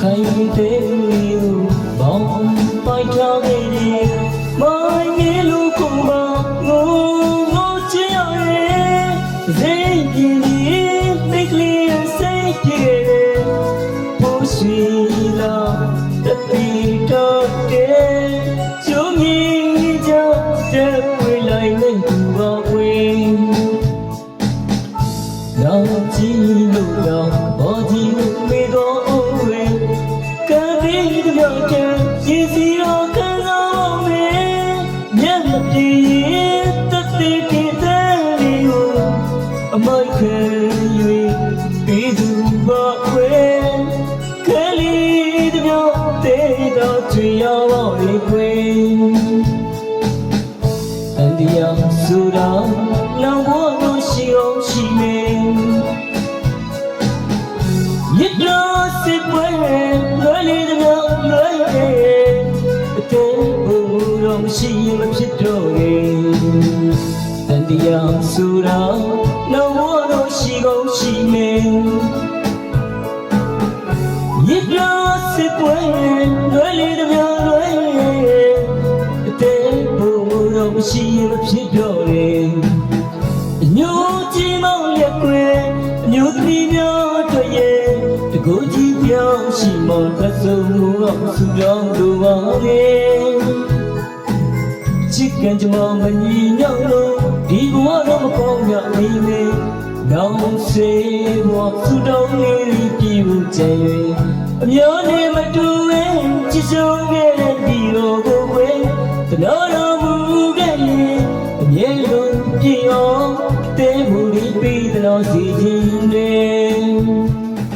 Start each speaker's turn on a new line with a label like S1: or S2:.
S1: ခိုင်တဲ့ဘောင်းပိုက်ထား အမိုက်ခဲ၍ပြီးသူပါဝေကလေးတမျိုးတေတော့ချွေရောက်ပါလေကွယ်အန်ဒီယာဆူရာလောင်ဘောလို့ရှိအောင်ရှိမေရစ်တော်စစ်ပွဲလွယ်လေးတမြောက်လွယ်အတဲဘူတော့မရှိမဖြစ်တော့ရဲ့အန်ဒီယာ ပွဲလွယ်လေးတမြောက်လွယ်တဲ့ဘုံတော့မရှိမဖြစ်တော့လေအညိုကြီးမောင်ရက်ွယ်အညိုသမီးများတွေ့ရဲ့တကူကြီးပြောင်းရှိမောင်သက်ဆုံးမှုအောင်ဆူတောင်းလိုပါလေချစ်ကန်ကြမောင်မညီညောင်းလို့ဒီဘဝတော့မကောင်းရမိမေနောင်စေဘဝဆူတောင်း လေးပြည်မှုကျဲ၍အမျိုးနဲ့မတူရဲ့ချစ်ဆုံးရဲ့ဒီလိုကိုဝဲတတော်တော်မူခဲ့ရင်အမြဲလုံးပြည့်အောင်တဲမူပြီးပြီးတော်စီခြင်း